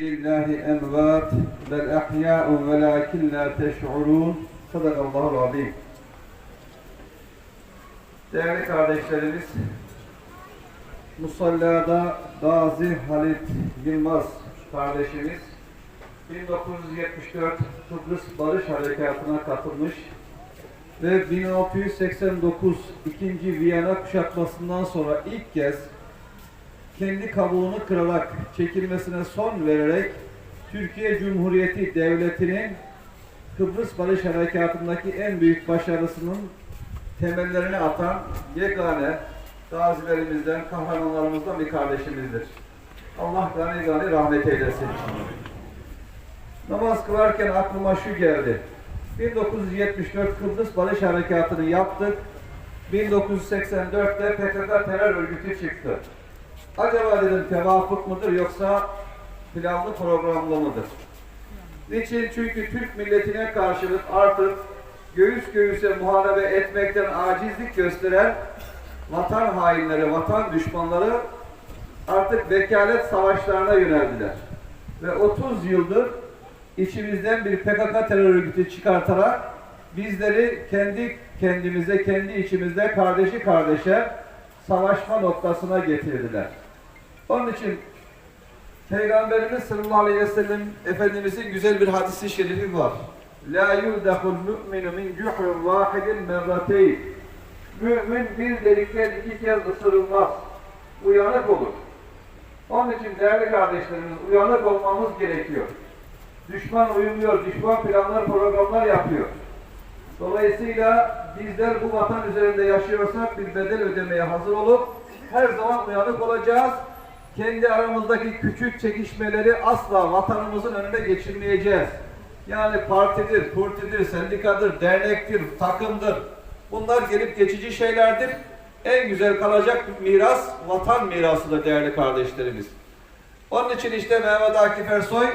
lillahi envat bel ahya'un velakin la teş'urun sadakallahu azim Değerli kardeşlerimiz Musallada Gazi Halit Yılmaz kardeşimiz 1974 Kıbrıs Barış Harekatı'na katılmış ve 1689 2. Viyana kuşatmasından sonra ilk kez kendi kabuğunu kırarak çekilmesine son vererek Türkiye Cumhuriyeti Devleti'nin Kıbrıs Barış Harekatı'ndaki en büyük başarısının temellerini atan yegane gazilerimizden, kahramanlarımızdan bir kardeşimizdir. Allah gani gani rahmet eylesin. Namaz kılarken aklıma şu geldi. 1974 Kıbrıs Barış Harekatı'nı yaptık. 1984'te PKK terör örgütü çıktı. Acaba dedim tevafuk mudur yoksa planlı programlı mıdır? Niçin? Çünkü Türk milletine karşılık artık göğüs göğüse muharebe etmekten acizlik gösteren vatan hainleri, vatan düşmanları artık vekalet savaşlarına yöneldiler. Ve 30 yıldır içimizden bir PKK terör örgütü çıkartarak bizleri kendi kendimize, kendi içimizde kardeşi kardeşe savaşma noktasına getirdiler. Onun için Peygamberimiz sallallahu aleyhi ve sellem Efendimizin güzel bir hadisi şerifi var. La yuldahul mu'minu min cuhrin vahidin merrateyn. Mümin bir delikten iki kez ısırılmaz. Uyanık olur. Onun için değerli kardeşlerimiz uyanık olmamız gerekiyor. Düşman uyumuyor, düşman planlar, programlar yapıyor. Dolayısıyla bizler bu vatan üzerinde yaşıyorsak bir bedel ödemeye hazır olup her zaman uyanık olacağız. Kendi aramızdaki küçük çekişmeleri asla vatanımızın önüne geçirmeyeceğiz. Yani partidir, kurtidir, sendikadır, dernektir, takımdır. Bunlar gelip geçici şeylerdir. En güzel kalacak miras vatan mirasıdır değerli kardeşlerimiz. Onun için işte Mehmet Akif Ersoy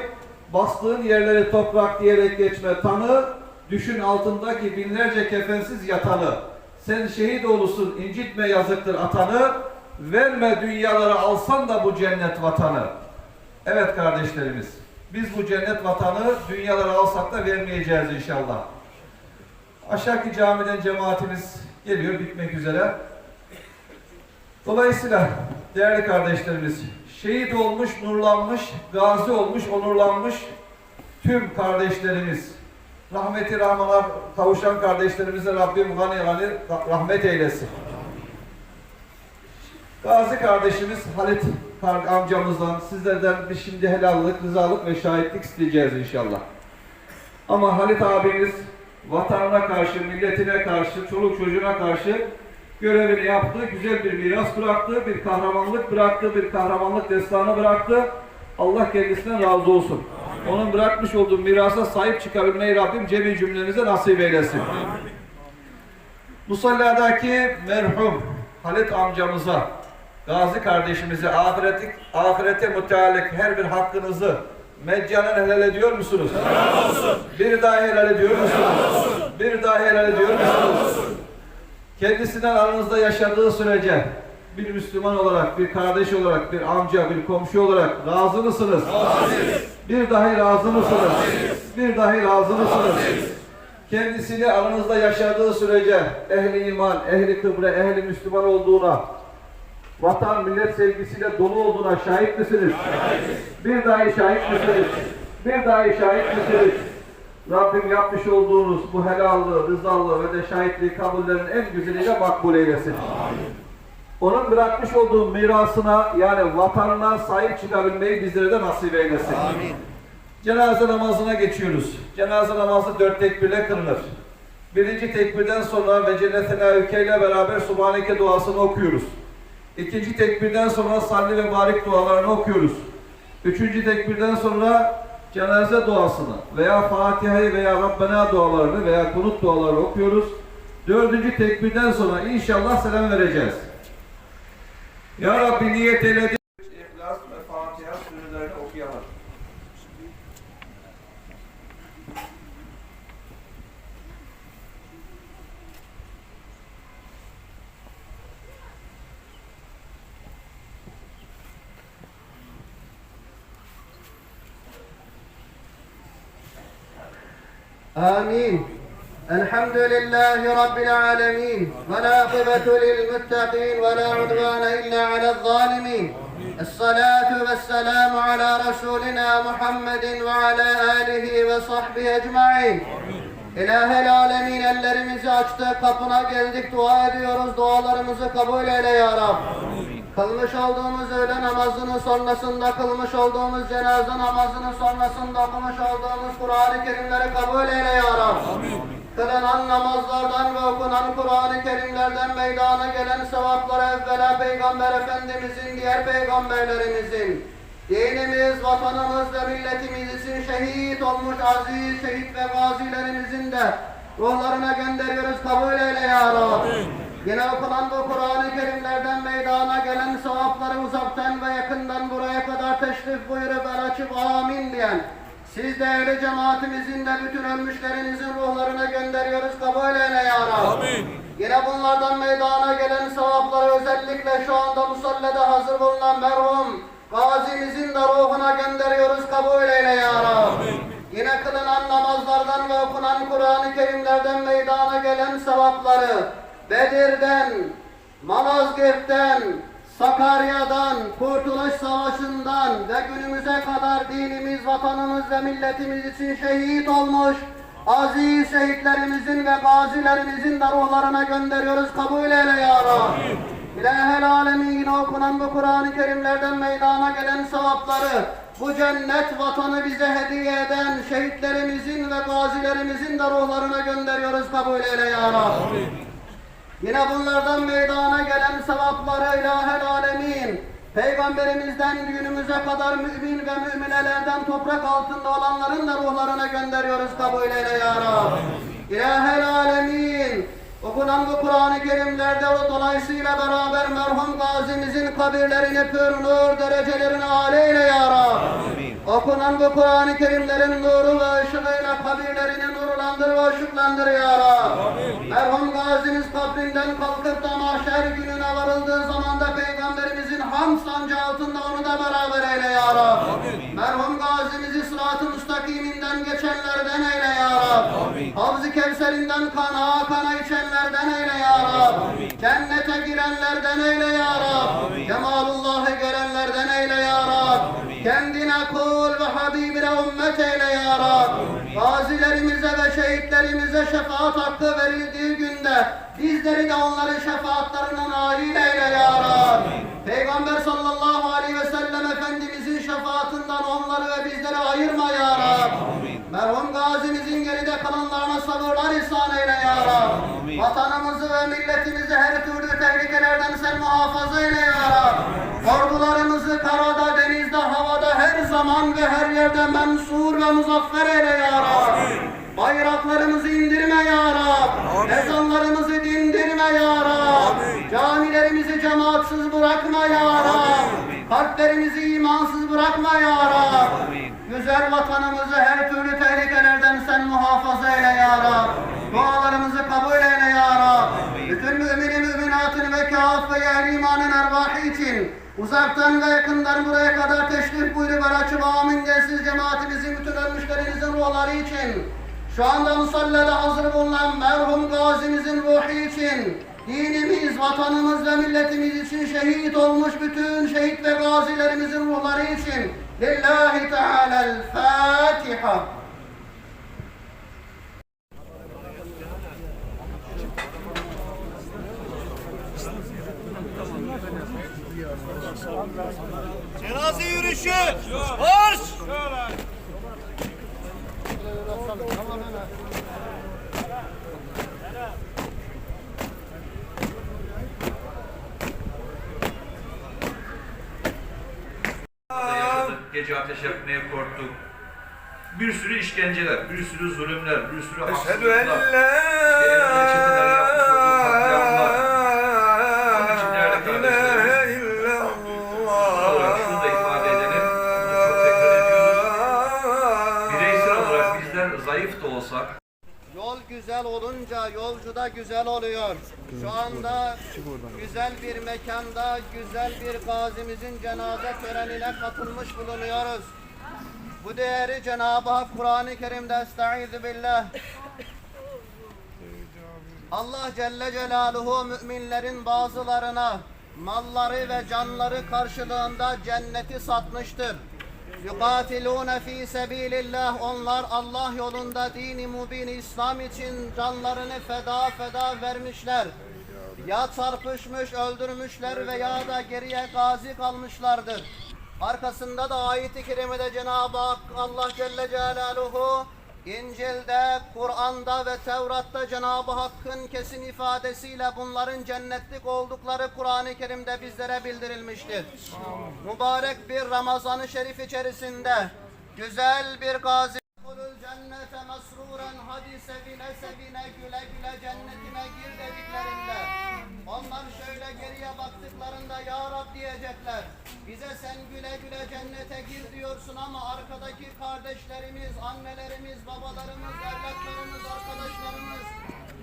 bastığın yerleri toprak diyerek geçme tanı, düşün altındaki binlerce kefensiz yatanı. Sen şehit oğlusun incitme yazıktır atanı, verme dünyalara alsan da bu cennet vatanı. Evet kardeşlerimiz, biz bu cennet vatanı dünyalara alsak da vermeyeceğiz inşallah. Aşağıki camiden cemaatimiz geliyor bitmek üzere. Dolayısıyla değerli kardeşlerimiz, şehit olmuş, nurlanmış, gazi olmuş, onurlanmış tüm kardeşlerimiz, rahmeti rahmana kavuşan kardeşlerimize Rabbim gani gani rahmet eylesin. Gazi kardeşimiz Halit amcamızdan sizlerden bir şimdi helallik, rızalık ve şahitlik isteyeceğiz inşallah. Ama Halit abimiz vatanına karşı, milletine karşı, çoluk çocuğuna karşı görevini yaptı, güzel bir miras bıraktı, bir kahramanlık bıraktı, bir kahramanlık destanı bıraktı. Allah kendisinden razı olsun. Onun bırakmış olduğu mirasa sahip çıkabilmeyi Rabbim cemi cümlemize nasip eylesin. Musalladaki merhum Halit amcamıza, Gazi kardeşimize ahireti, ahirete müteallik her bir hakkınızı meccanen helal ediyor musunuz? Helal olsun. Bir daha helal ediyor musunuz? Helal olsun. Bir daha helal ediyor musunuz? Olsun. Kendisinden aranızda yaşadığı sürece bir Müslüman olarak, bir kardeş olarak, bir amca, bir komşu olarak razı mısınız? Razıyız. Bir dahi razı mısınız? Razıyız. Bir dahi razı mısınız? Razıyız. Kendisini aranızda yaşadığı sürece ehli iman, ehli kıbre, ehli Müslüman olduğuna, vatan millet sevgisiyle dolu olduğuna şahit misiniz? Bir dahi şahit misiniz? Bir dahi şahit misiniz? Rabbim yapmış olduğunuz bu helallığı, rızalığı ve de şahitliği kabullerin en güzeliyle makbul eylesin. Onun bırakmış olduğu mirasına yani vatanına sahip çıkabilmeyi bizlere de nasip eylesin. Cenaze namazına geçiyoruz. Cenaze namazı dört tekbirle kılınır. Birinci tekbirden sonra ve cennetine ülkeyle beraber Subhaneke duasını okuyoruz. İkinci tekbirden sonra salli ve barik dualarını okuyoruz. Üçüncü tekbirden sonra cenaze duasını veya Fatiha'yı veya Rabbena dualarını veya kunut duaları okuyoruz. Dördüncü tekbirden sonra inşallah selam vereceğiz. Ya Rabbi niyet eyledik. آمين الحمد لله رب العالمين والعاقبة للمتقين ولا عدوان إلا على الظالمين الصلاة والسلام على رسولنا محمد وعلى آله وصحبه أجمعين İlahi alemin ellerimizi açtık, kapına geldik, dua ediyoruz. Dualarımızı kabul eyle ya Rab. Kılmış olduğumuz öğle namazının sonrasında, kılmış olduğumuz cenaze namazının sonrasında okumuş olduğumuz Kur'an-ı Kerimleri kabul eyle ya Rab. Kılınan namazlardan ve okunan Kur'an-ı Kerimlerden meydana gelen sevapları evvela Peygamber Efendimizin, diğer peygamberlerimizin, dinimiz, vatanımız ve milletimiz için şehit olmuş aziz şehit ve gazilerimizin de ruhlarına gönderiyoruz kabul eyle ya Rab. Yine okunan bu Kur'an-ı Kerimlerden sevapları uzaktan ve yakından buraya kadar teşrif buyurup el açıp amin diyen siz değerli cemaatimizin de bütün ölmüşlerinizin ruhlarına gönderiyoruz kabul eyle ya Rab. Yine bunlardan meydana gelen sevapları özellikle şu anda musallada hazır bulunan merhum gazimizin de ruhuna gönderiyoruz kabul eyle ya Rab. Yine kılınan namazlardan ve okunan Kur'an-ı Kerimlerden meydana gelen sevapları Bedir'den, Malazgirt'ten, Sakarya'dan, Kurtuluş Savaşı'ndan ve günümüze kadar dinimiz, vatanımız ve milletimiz için şehit olmuş aziz şehitlerimizin ve gazilerimizin de ruhlarına gönderiyoruz. Kabul eyle ya Rab. İlahel alemin yine okunan bu Kur'an-ı Kerimlerden meydana gelen sevapları bu cennet vatanı bize hediye eden şehitlerimizin ve gazilerimizin de ruhlarına gönderiyoruz. Kabul eyle ya Rab. Yine bunlardan meydana gelen sevapları ilahel alemin Peygamberimizden günümüze kadar mümin ve müminelerden toprak altında olanların da ruhlarına gönderiyoruz kabul eyle ya Rab. İlahel alemin okunan bu Kur'an-ı Kerimlerde ve dolayısıyla beraber merhum gazimizin kabirlerini pür nur derecelerini âli eyle ya Rab. Okunan bu Kur'an-ı Kerimlerin nuru ve ışığıyla kabirlerini nurlandır ve ışıklandır ya Rab. Merhum gazimiz kabrinden kalkıp da mahşer gününe varıldığı zaman da Peygamberimizin ham sancı altında onu da beraber eyle ya Rab. Merhum gazimizi sırat-ı müstakiminden geçenlerden eyle ya Rab. Havz-ı Kevserinden kana kana içenlerden eyle Rab. Cennete girenlerden eyle ya Rab. Cemalullah'ı görenlerden eyle ya Rab. Kendine kul ve Habibine ümmet eyle ya Rab. Gazilerimize ve şehitlerimize şefaat hakkı verildiği günde bizleri de onların şefaatlerine nail eyle ya Rab. Peygamber sallallahu aleyhi ve sellem Efendimizin şefaatinden onları ve bizleri ayırma ya Rab. Merhum gazimizin geride kalanlarına sabırlar ihsan eyle. Vatanımızı ve milletimizi her türlü tehlikelerden sen muhafaza eyle ya Rab. Ordularımızı karada, denizde, havada her zaman ve her yerde mensur ve muzaffer eyle ya Rab. Bayraklarımızı indirme ya Rab. Ezanlarımızı dindirme ya Rab. Camilerimizi cemaatsiz bırakma ya Rab. Kalplerimizi imansız bırakma ya Rab. Güzel vatanımızı her türlü tehlikelerden sen muhafaza eyle ya Rab. Dualarımızı kabul eyle ya Rab. Bütün müminin müminatın ve kâf ve ehli imanın ervahı için uzaktan ve yakından buraya kadar teşrif buyurup açıp amin densiz cemaatimizin bütün ölmüşlerimizin ruhları için şu anda musallada hazır bulunan merhum gazimizin ruhu için dinimiz, vatanımız ve milletimiz için şehit olmuş bütün şehit ve gazilerimizin ruhları için Lillahi Teala'l-Fatiha. Cenaze yürüyüşü. Marş. gece ateş yakmaya korktuk. Bir sürü işkenceler, bir sürü zulümler, bir sürü haksızlıklar. Zayıf da olsak, Yol güzel olunca yolcu da güzel oluyor. Şu anda güzel bir mekanda güzel bir gazimizin cenaze törenine katılmış bulunuyoruz. Bu Bu değeri Cenab-ı Hak Kur'an-ı Kerim'de estaizu billah. Allah Celle Celaluhu müminlerin bazılarına malları ve canları karşılığında cenneti satmıştır. Yukatilune fi sebilillah onlar Allah yolunda dini mubin İslam için canlarını feda feda vermişler. Ya çarpışmış, öldürmüşler veya da geriye gazi kalmışlardır. Arkasında da ayet-i kerimede Cenab-ı Hak Allah Celle Celaluhu İncil'de, Kur'an'da ve Tevrat'ta Cenab-ı Hakk'ın kesin ifadesiyle bunların cennetlik oldukları Kur'an-ı Kerim'de bizlere bildirilmiştir. Mübarek bir Ramazan-ı Şerif içerisinde güzel bir gazi cennete mesruren hadi sevine sevine güle güle cennetine gir dediklerinde onlar şöyle geriye baktıklarında ya Rab diyecekler. Bize sen güle güle cennete gir diyorsun ama arkadaki kardeşlerimiz, annelerimiz, babalarımız, evlatlarımız, arkadaşlarımız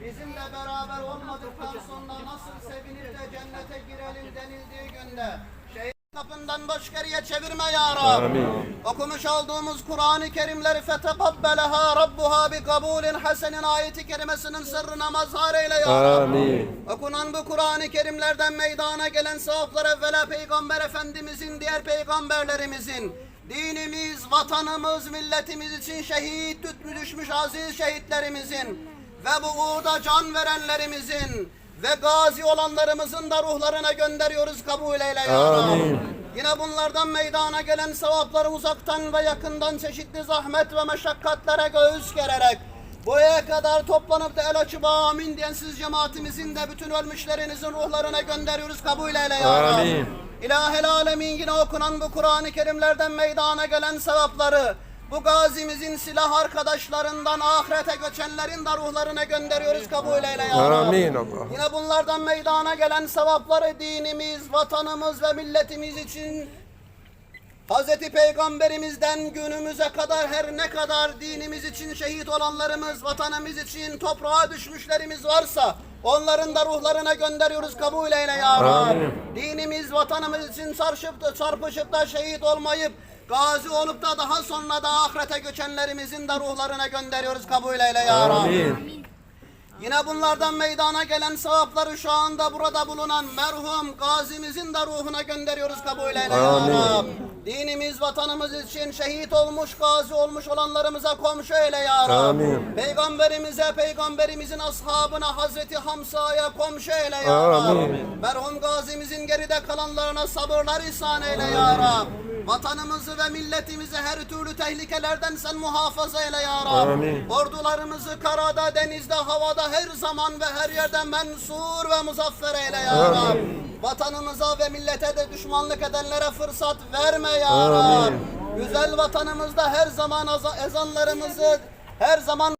bizimle beraber olmadıktan sonra nasıl sevinip de cennete girelim denildiği günde şey kapından baş geriye çevirme ya Rab. Okumuş olduğumuz Kur'an-ı Kerimleri fetekabbeleha Rabbuha bi kabulin hasenin ayeti kerimesinin sırrına mazhar eyle ya Rab. Okunan bu Kur'an-ı Kerimlerden meydana gelen sevaplar evvela Peygamber Efendimizin, diğer peygamberlerimizin, dinimiz, vatanımız, milletimiz için şehit düşmüş aziz şehitlerimizin ve bu uğurda can verenlerimizin ve gazi olanlarımızın da ruhlarına gönderiyoruz kabul eyle ya Rab. Yine bunlardan meydana gelen sevapları uzaktan ve yakından çeşitli zahmet ve meşakkatlere göğüs gererek Buraya kadar toplanıp da el açıp amin diyen siz cemaatimizin de bütün ölmüşlerinizin ruhlarına gönderiyoruz kabul eyle ya Rab. İlahel alemin yine okunan bu Kur'an-ı Kerimlerden meydana gelen sevapları bu gazimizin silah arkadaşlarından ahirete göçenlerin de ruhlarına gönderiyoruz kabul eyle ya Rab. Amin Allah. Yine bunlardan meydana gelen sevapları dinimiz, vatanımız ve milletimiz için Hazreti Peygamberimizden günümüze kadar her ne kadar dinimiz için şehit olanlarımız, vatanımız için toprağa düşmüşlerimiz varsa onların da ruhlarına gönderiyoruz kabul eyle ya Rab. Dinimiz, vatanımız için çarpışıp da, çarpışıp da şehit olmayıp gazi olup da daha sonra da ahirete göçenlerimizin de ruhlarına gönderiyoruz kabul eyle ya Rab. Yine bunlardan meydana gelen sevapları şu anda burada bulunan merhum gazimizin de ruhuna gönderiyoruz kabul eyle ya Rab. Dinimiz, vatanımız için şehit olmuş, gazi olmuş olanlarımıza komşu eyle ya Rab. Amin. Peygamberimize, peygamberimizin ashabına, Hazreti Hamsa'ya komşu eyle ya Rab. Amin. Merhum gazimizin geride kalanlarına sabırlar ihsan eyle ya Rab. Vatanımızı ve milletimizi her türlü tehlikelerden sen muhafaza eyle ya Rab. Amin. Ordularımızı karada, denizde, havada her zaman ve her yerde mensur ve muzaffer eyle ya Amin. Rab. Vatanımıza ve millete de düşmanlık edenlere fırsat verme ya Amin. Rab. Güzel vatanımızda her zaman ezanlarımızı her zaman